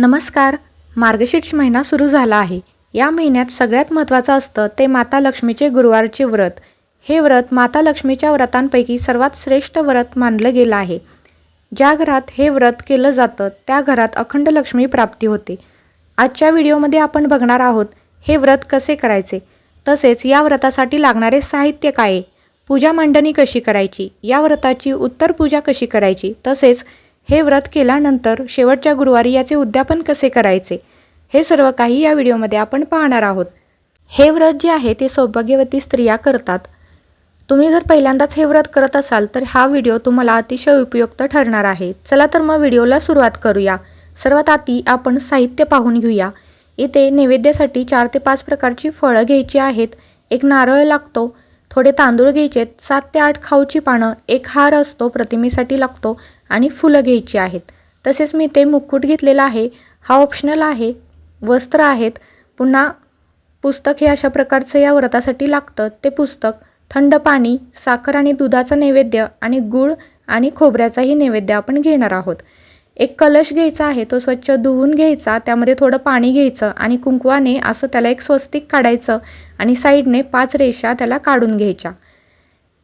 नमस्कार. मार्गशीर्ष महिना सुरू झाला आहे. या महिन्यात सगळ्यात महत्त्वाचं असतं ते माता लक्ष्मीचे गुरुवारचे व्रत. हे व्रत माता लक्ष्मीच्या व्रतांपैकी सर्वात श्रेष्ठ व्रत मानलं गेलं आहे. ज्या घरात हे व्रत केलं जातं त्या घरात अखंड लक्ष्मी प्राप्ती होते. आजच्या व्हिडिओमध्ये आपण बघणार आहोत हे व्रत कसे करायचे? तसेच या व्रतासाठी लागणारे साहित्य काय आहे? पूजा मांडणी कशी करायची? या व्रताची उत्तर पूजा कशी करायची? तसेच हे व्रत केल्यानंतर शेवटच्या गुरुवारी याचे उद्यापन कसे करायचे? हे सर्व काही या व्हिडिओमध्ये आपण पाहणार आहोत. हे व्रत जे आहे ते सौभाग्यवती स्त्रिया करतात. तुम्ही जर पहिल्यांदाच हे व्रत करत असाल तर हा व्हिडिओ तुम्हाला अतिशय उपयुक्त ठरणार आहे. चला तर मग व्हिडिओला सुरुवात करूया. सर्वात आधी आपण साहित्य पाहून घेऊया. इथे नैवेद्यासाठी चार ते पाच प्रकारची फळं घ्यायची आहेत. एक नारळ लागतो थोडे तांदूळ घ्यायचेत सात ते आठ खाऊची पानं एक हार असतो प्रतिमेसाठी लागतो आणि फुलं घ्यायची आहेत. तसेच मी ते मुकुट घेतलेला आहे. हा ऑप्शनल आहे. वस्त्र आहेत. पुन्हा पुस्तक हे अशा प्रकारचं या व्रतासाठी लागतं. ते पुस्तक थंड पाणी साखर आणि दुधाचा नैवेद्य आणि गूळ आणि खोबऱ्याचाही नैवेद्य आपण घेणार आहोत. एक कलश घ्यायचा आहे. तो स्वच्छ धुवून घ्यायचा. त्यामध्ये थोडं पाणी घ्यायचं आणि कुंकवाने असं त्याला एक स्वस्तिक काढायचं आणि साईडने पाच रेषा त्याला काढून घ्यायच्या.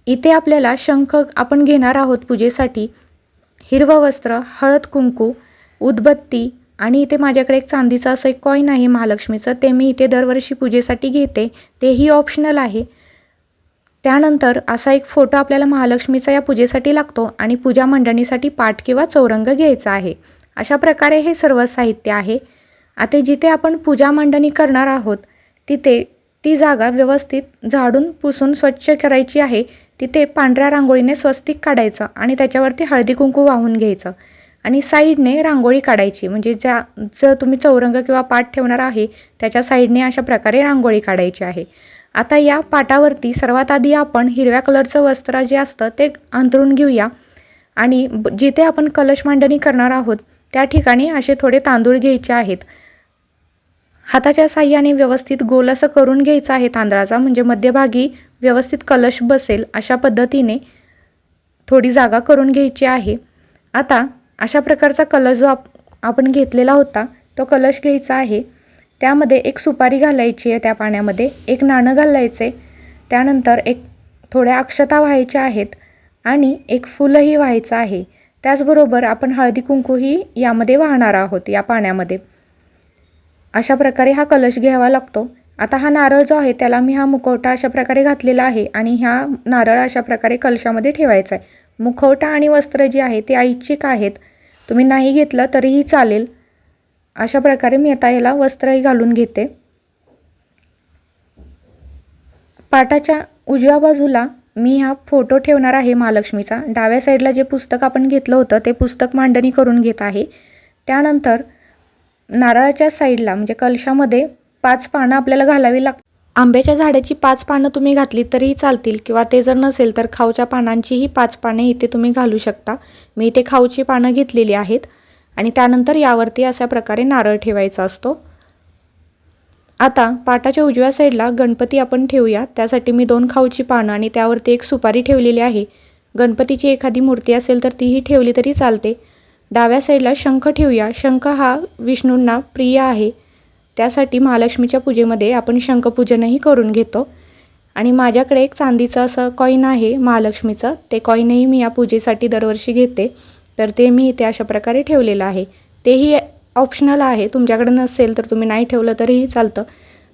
इथे आपल्याला शंख आपण घेणार आहोत पूजेसाठी. हिरवं वस्त्र हळद कुंकू उदबत्ती आणि इथे माझ्याकडे एक चांदीचं असं एक कॉईन आहे महालक्ष्मीचं ते मी इथे दरवर्षी पूजेसाठी घेते. तेही ऑप्शनल आहे. त्यानंतर असा एक फोटो आपल्याला महालक्ष्मीचा या पूजेसाठी लागतो आणि पूजा मंडणीसाठी पाठ किंवा चौरंग घ्यायचा आहे. अशा प्रकारे हे सर्व साहित्य आहे. आता जिथे आपण पूजा मांडणी करणार आहोत तिथे ती जागा व्यवस्थित झाडून पुसून स्वच्छ करायची आहे. तिथे पांढऱ्या रांगोळीने स्वस्तिक काढायचं आणि त्याच्यावरती हळदी कुंकू वाहून घ्यायचं. आणि साईडने रांगोळी काढायची. म्हणजे ज्या जर तुम्ही चौरंग किंवा पाठ ठेवणार आहे त्याच्या साईडने अशा प्रकारे रांगोळी काढायची आहे. आता या पाटावरती सर्वात आधी आपण हिरव्या कलरचं वस्त्र जे असतं ते अंथरून घेऊया. आणि ब- जिथे आपण कलश मांडणी करणार आहोत त्या ठिकाणी असे थोडे तांदूळ घ्यायचे आहेत. हाताच्या साह्याने व्यवस्थित गोल असं करून घ्यायचं आहे तांदळाचा म्हणजे मध्यभागी व्यवस्थित कलश बसेल अशा पद्धतीने थोडी जागा करून घ्यायची आहे. आता अशा प्रकारचा कलश जो आप आपण घेतलेला होता तो कलश घ्यायचा आहे. त्यामध्ये एक सुपारी घालायची आहे त्या पाण्यामध्ये एक नाणं घालायचे त्यानंतर एक थोड्या अक्षता व्हायच्या आहेत आणि एक फुलंही व्हायचं आहे. त्याचबरोबर आपण हळदी कुंकूही यामध्ये वाहणार आहोत या पाण्यामध्ये. अशा प्रकारे हा कलश घ्यावा लागतो. आता हा नारळ जो आहे त्याला मी हा मुखवटा अशा प्रकारे घातलेला आहे आणि ह्या नारळ अशा प्रकारे कलशामध्ये ठेवायचा आहे. मुखवटा आणि वस्त्र जे आहे ते ऐच्छिक आहेत. तुम्ही नाही घेतलं तरीही चालेल. अशा प्रकारे मी आता याला वस्त्रही घालून घेते. पाटाच्या उजव्या बाजूला मी हा फोटो ठेवणार आहे महालक्ष्मीचा. डाव्या साईडला जे पुस्तक आपण घेतलं होतं ते पुस्तक मांडणी करून घेत आहे. त्यानंतर नारळाच्या साईडला म्हणजे कलशामध्ये पाच पानं आपल्याला घालावी लाग आंब्याच्या झाडाची पाच पानं तुम्ही घातली तरीही चालतील किंवा ते जर नसेल तर खाऊच्या पानांचीही पाच पाने इथे तुम्ही घालू शकता. मी इथे खाऊची पानं घेतलेली आहेत आणि त्यानंतर यावरती अशा प्रकारे नारळ ठेवायचा असतो. आता पाटाच्या उजव्या साईडला गणपती आपण ठेवूया. त्यासाठी मी दोन खाऊची पानं आणि त्यावरती एक सुपारी ठेवलेली आहे. गणपतीची एखादी मूर्ती असेल तर तीही ठेवली तरी चालते. डाव्या साईडला शंख ठेवूया. शंख हा विष्णूंना प्रिय आहे. त्यासाठी महालक्ष्मीच्या पूजेमध्ये आपण शंखपूजनही करून घेतो. आणि माझ्याकडे एक चांदीचं असं कॉईन आहे महालक्ष्मीचं. ते कॉईनही मी या पूजेसाठी दरवर्षी घेते. तर ते मी इथे अशा प्रकारे ठेवलेलं आहे. तेही ऑप्शनल आहे. तुमच्याकडे नसेल तर तुम्ही नाही ठेवलं तरीही चालतं.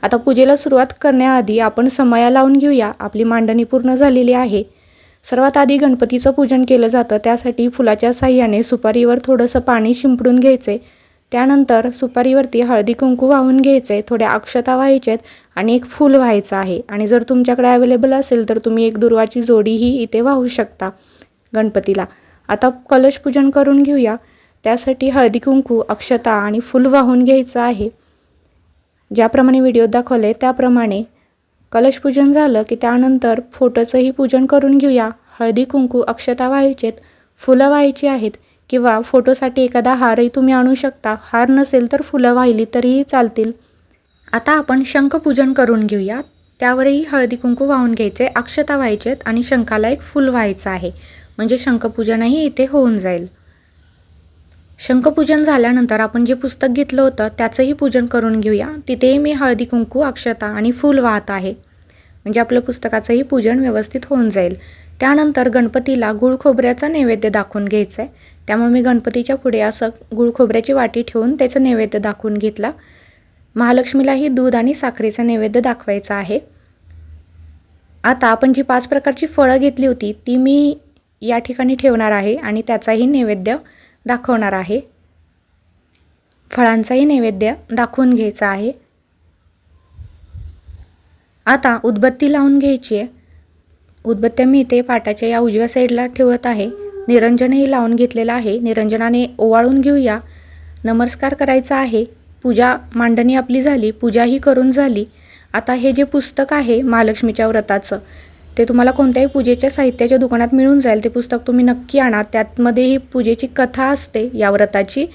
आता पूजेला सुरुवात करण्याआधी आपण समया लावून घेऊया. आपली मांडणी पूर्ण झालेली आहे. सर्वात आधी गणपतीचं पूजन केलं जातं त्यासाठी फुलाच्या साह्याने सुपारीवर थोडंसं पाणी शिंपडून घ्यायचे. त्यानंतर सुपारीवरती हळदी कुंकू वाहून घ्यायचे थोड्या अक्षता व्हायच्यात आणि एक फूल व्हायचं आहे. आणि जर तुमच्याकडे अवेलेबल असेल तर तुम्ही एक दुर्वाची जोडीही इथे वाहू शकता गणपतीला. आता कलश पूजन करून घेऊया. त्यासाठी हळदी कुंकू अक्षता आणि फुल वाहून घ्यायचं आहे. ज्याप्रमाणे व्हिडिओ दाखवले त्याप्रमाणे कलशपूजन झालं की त्यानंतर फोटोचंही पूजन करून घेऊया. हळदी कुंकू अक्षता व्हायचेत फुलं व्हायची आहेत किंवा फोटोसाठी एखादा हारही तुम्ही आणू शकता. हार नसेल तर फुलं वाहिली तरीही चालतील. आता आपण शंखपूजन करून घेऊया त्यावरही हळदी कुंकू वाहून घ्यायचे अक्षता व्हायचेत आणि शंखाला एक फूल व्हायचं आहे. म्हणजे शंखपूजनही इथे होऊन जाईल. शंखपूजन झाल्यानंतर आपण जे पुस्तक घेतलं होतं त्याचंही पूजन करून घेऊया. तिथेही मी हळदी कुंकू अक्षता आणि फूल वाहत आहे. म्हणजे आपलं पुस्तकाचंही पूजन व्यवस्थित होऊन जाईल. त्यानंतर गणपतीला गुळ खोबऱ्याचा नैवेद्य दाखवून घ्यायचं आहे त्यामुळे मी गणपतीच्या पुढे असं गुळ खोबऱ्याची वाटी ठेवून त्याचं नैवेद्य दाखवून घेतला. महालक्ष्मीलाही दूध आणि साखरेचा नैवेद्य दाखवायचा आहे. आता आपण जी पाच प्रकारची फळं घेतली होती ती मी या ठिकाणी ठेवणार आहे आणि त्याचाही नैवेद्य दाखवणार आहे. फळांचाही नैवेद्य दाखवून घ्यायचा आहे. आता उदबत्ती लावून घ्यायची आहे. उदबत्त्या मी इथे पाटाच्या या उजव्या साईडला ठेवत आहे. निरंजनही लावून घेतलेलं आहे. निरंजनाने ओवाळून घेऊया. नमस्कार करायचा आहे. पूजा मांडणी आपली झाली. पूजाही करून झाली. आता हे जे पुस्तक आहे महालक्ष्मीच्या व्रताचं ते तुम्हाला कोणत्याही पूजेच्या साहित्याच्या दुकानात मिळून जाईल. ते पुस्तक तुम्ही नक्की आणा. त्यातमध्ये ही पूजेची कथा असते या व्रताची.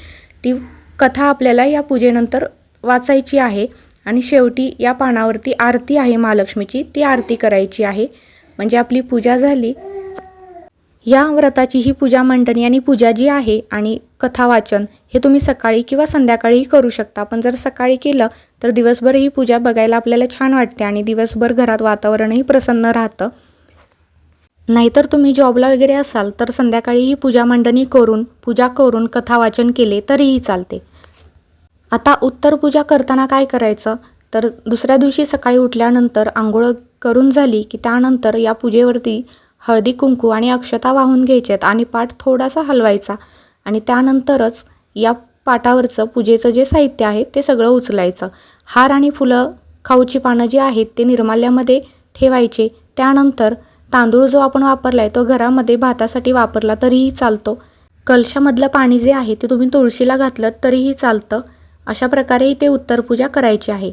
ती कथा आपल्याला या पूजेनंतर वाचायची आहे. आणि शेवटी या पानावरती आरती आहे महालक्ष्मीची. ती आरती करायची आहे. म्हणजे आपली पूजा झाली. या व्रताची ही पूजा मंडणी आणि पूजा जी आहे आणि कथावाचन हे तुम्ही सकाळी किंवा संध्याकाळीही करू शकता. पण जर सकाळी केलं तर दिवसभर ही पूजा बघायला आपल्याला छान वाटते आणि दिवसभर घरात वातावरणही प्रसन्न राहतं. नाहीतर तुम्ही जॉबला वगैरे असाल तर संध्याकाळी ही पूजा मंडणी करून पूजा करून कथावाचन केले तरीही चालते. आता उत्तर पूजा करताना काय करायचं? तर दुसऱ्या दिवशी सकाळी उठल्यानंतर आंघोळ करून झाली की त्यानंतर या पूजेवरती हळदी कुंकू आणि अक्षता वाहून घ्यायच्यात आणि पाठ थोडासा हलवायचा. आणि त्यानंतरच या पाटावरचं पूजेचं जे साहित्य आहे ते सगळं उचलायचं. हार आणि फुलं खाऊची पानं जी आहेत ते निर्माल्यामध्ये ठेवायचे. त्यानंतर तांदूळ जो आपण वापरला आहे तो घरामध्ये भातासाठी वापरला तरीही चालतो. कलशामधलं पाणी जे आहे ते तुम्ही तुळशीला घातलं तरीही चालतं. अशा प्रकारे इथे उत्तरपूजा करायची आहे.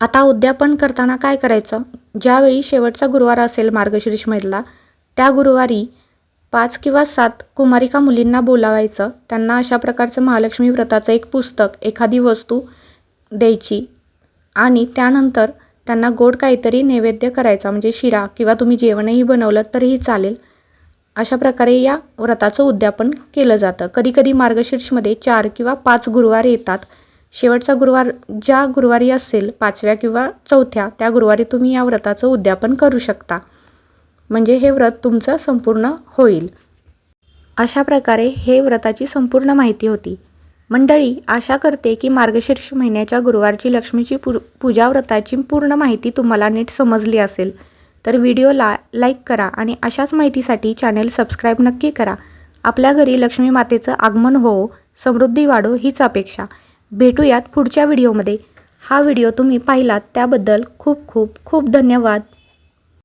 आता उद्यापन करताना काय करायचं? ज्यावेळी शेवटचा गुरुवार असेल मार्गशीर्षमधला त्या गुरुवारी पाच किंवा सात कुमारिका मुलींना बोलावायचं. त्यांना अशा प्रकारचं महालक्ष्मी व्रताचं एक पुस्तक एखादी वस्तू द्यायची. आणि त्यानंतर त्यांना गोड काहीतरी नैवेद्य करायचा म्हणजे शिरा किंवा तुम्ही जेवणही बनवलं तरीही चालेल. अशा प्रकारे या व्रताचं उद्यापन केलं जातं. कधीकधी मार्गशीर्षमध्ये चार किंवा पाच गुरुवार येतात. शेवटचा गुरुवार ज्या गुरुवारी असेल पाचव्या किंवा चौथ्या त्या गुरुवारी तुम्ही या व्रताचं उद्यापन करू शकता. म्हणजे हे व्रत तुमचं संपूर्ण होईल. अशा प्रकारे हे व्रताची संपूर्ण माहिती होती. मंडळी आशा करते की मार्गशीर्ष महिन्याच्या गुरुवारची लक्ष्मीची पू पूजा व्रताची पूर्ण माहिती तुम्हाला नीट समजली असेल तर व्हिडिओला लाईक करा आणि अशाच माहितीसाठी चॅनेल सबस्क्राईब नक्की करा. आपल्या घरी लक्ष्मी मातेचं आगमन हो समृद्धी वाढो हीच अपेक्षा. भेटूयात पुढच्या व्हिडिओमध्ये. हा व्हिडिओ तुम्ही पाहिलात त्याबद्दल खूप खूप खूप धन्यवाद.